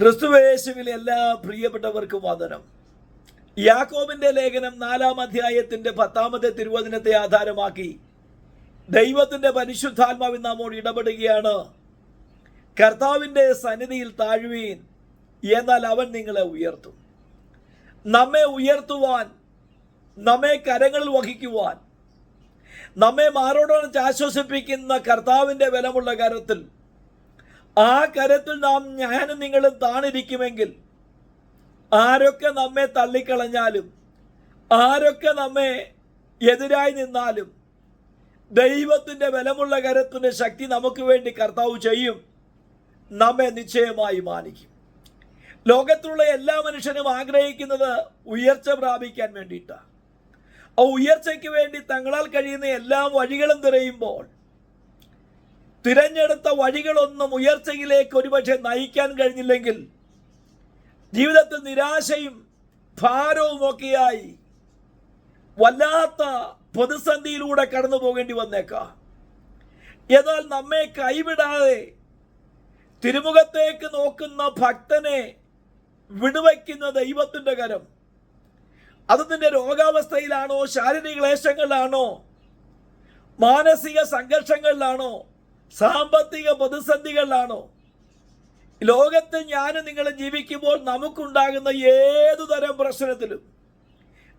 ക്രിസ്തുവേശുവിൽ എല്ലാ പ്രിയപ്പെട്ടവർക്ക് വന്ദനം. യാക്കോബിന്റെ ലേഖനം നാലാം അധ്യായത്തിന്റെ പത്താമത്തെ തിരുവചനത്തെ ആധാരമാക്കി ദൈവത്തിന്റെ പരിശുദ്ധാത്മാവിൽ നമ്മോട് ഇടപെടുകയാണ്. കർത്താവിന്റെ സന്നിധിയിൽ താഴ്വീൻ എന്നാൽ അവൻ നിങ്ങളെ ഉയർത്തും. നമ്മെ ഉയർത്തുവാൻ നമ്മെ കരങ്ങളിൽ വഹിക്കുവാൻ നമ്മെ മാറോടോട് ആശ്വസിപ്പിക്കുന്ന കർത്താവിന്റെ ബലമുള്ള കരത്തിൽ ആ കരത്തിൽ നാം ഞാനും നിങ്ങളും താണിരിക്കുമെങ്കിൽ ആരൊക്കെ നമ്മെ തള്ളിക്കളഞ്ഞാലും ആരൊക്കെ നമ്മെ എതിരായി നിന്നാലും ദൈവത്തിന്റെ ബലമുള്ള കരത്തിന്റെ ശക്തി നമുക്ക് വേണ്ടി കർത്താവ് ചെയ്യും നമ്മെ നിശ്ചയമായി മാനിക്കും. ലോകത്തിലുള്ള എല്ലാ മനുഷ്യനും ആഗ്രഹിക്കുന്നത് ഉയർച്ച പ്രാപിക്കാൻ വേണ്ടിയിട്ടാണ്. ആ ഉയർച്ചയ്ക്ക് വേണ്ടി തങ്ങളാൽ കഴിയുന്ന എല്ലാ വഴികളും തിരയുമ്പോൾ തിരഞ്ഞെടുത്ത വഴികളൊന്നും ഉയർച്ചയിലേക്ക് ഒരുപക്ഷെ നയിക്കാൻ കഴിഞ്ഞില്ലെങ്കിൽ ജീവിതത്തിൽ നിരാശയും ഭാരവും ഒക്കെയായി വല്ലാത്ത പ്രതിസന്ധിയിലൂടെ കടന്നു പോകേണ്ടി വന്നേക്കാം. എന്നാൽ നമ്മെ കൈവിടാതെ തിരുമുഖത്തേക്ക് നോക്കുന്ന ഭക്തനെ വിടുവയ്ക്കുന്ന ദൈവത്തിന്റെ കരം. അത് നിന്റെ രോഗാവസ്ഥയിലാണോ ശാരീരിക ക്ലേശങ്ങളിലാണോ മാനസിക സംഘർഷങ്ങളിലാണോ സാമ്പത്തിക പ്രതിസന്ധികളിലാണോ? ലോകത്ത് ഞാൻ നിങ്ങൾ ജീവിക്കുമ്പോൾ നമുക്കുണ്ടാകുന്ന ഏതു തരം പ്രശ്നത്തിലും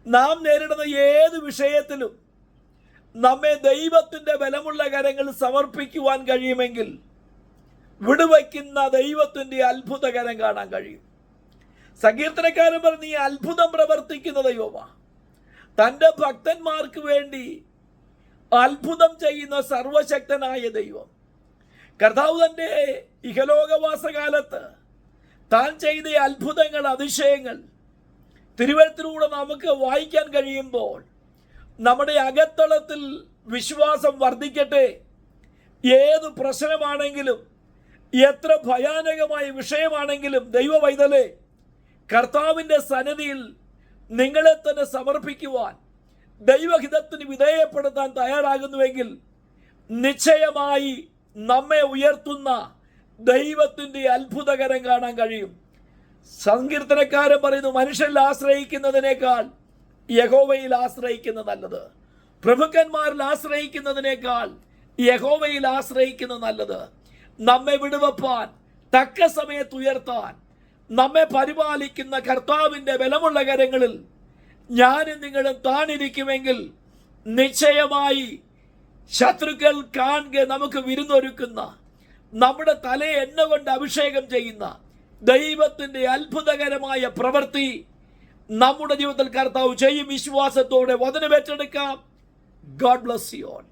നാം നേരിടുന്ന ഏത് വിഷയത്തിലും നമ്മെ ദൈവത്തിന്റെ ബലമുള്ള കരങ്ങൾ സമർപ്പിക്കുവാൻ കഴിയുമെങ്കിൽ വിടുവയ്ക്കുന്ന ദൈവത്തിന്റെ അത്ഭുതകരം കാണാൻ കഴിയും. സങ്കീർത്തനക്കാരൻ പറഞ്ഞ് ഈ അത്ഭുതം പ്രവർത്തിക്കുന്ന ദൈവമാ. തന്റെ ഭക്തന്മാർക്ക് വേണ്ടി അത്ഭുതം ചെയ്യുന്ന സർവശക്തനായ ദൈവം. കർത്താവ് തന്റെ ഇഹലോകവാസകാലത്ത് താൻ ചെയ്ത അത്ഭുതങ്ങൾ അതിശയങ്ങൾ തിരുവഴുത്തിലൂടെ നമുക്ക് വായിക്കാൻ കഴിയുമ്പോൾ നമ്മുടെ അകത്തളത്തിൽ വിശ്വാസം വർദ്ധിക്കട്ടെ. ഏത് പ്രശ്നമാണെങ്കിലും എത്ര ഭയാനകമായ വിഷയമാണെങ്കിലും ദൈവ വൈതലേ കർത്താവിന്റെ സന്നിധിയിൽ നിങ്ങളെ തന്നെ സമർപ്പിക്കുവാൻ ദൈവഹിതത്തിന് വിധേയപ്പെടുത്താൻ തയ്യാറാകുന്നുവെങ്കിൽ നിശ്ചയമായി നമ്മെ ഉയർത്തുന്ന ദൈവത്തിന്റെ അത്ഭുതകരം കാണാൻ കഴിയും. സങ്കീർത്തനക്കാരൻ പറയുന്നു മനുഷ്യരിൽ ആശ്രയിക്കുന്നതിനേക്കാൾ യഹോവയിൽ ആശ്രയിക്കുന്നത് നല്ലത്. പ്രഭുക്കന്മാരിൽ ആശ്രയിക്കുന്നതിനേക്കാൾ യഹോവയിൽ ആശ്രയിക്കുന്നത് നല്ലത്. നമ്മെ വിടുവപ്പാൻ തക്ക സമയത്ത് ഉയർത്താൻ നമ്മെ പരിപാലിക്കുന്ന കർത്താവിന്റെ ബലമുള്ള കരങ്ങളിൽ ഞാനും നിങ്ങളും താണിരിക്കുമെങ്കിൽ നിശ്ചയമായി ശത്രുക്കൾ കാണുക നമുക്ക് വിരുന്നൊരുക്കുന്ന നമ്മുടെ തലയെ എണ്ണ കൊണ്ട് അഭിഷേകം ചെയ്യുന്ന ദൈവത്തിന്റെ അത്ഭുതകരമായ പ്രവൃത്തി നമ്മുടെ ജീവിതത്തിൽ കർത്താവ് ചെയ്യും. വിശ്വാസത്തോടെ വചനമേറ്റെടുക്കാം ഗോഡ് ബ്ലസ് യു ഓൾ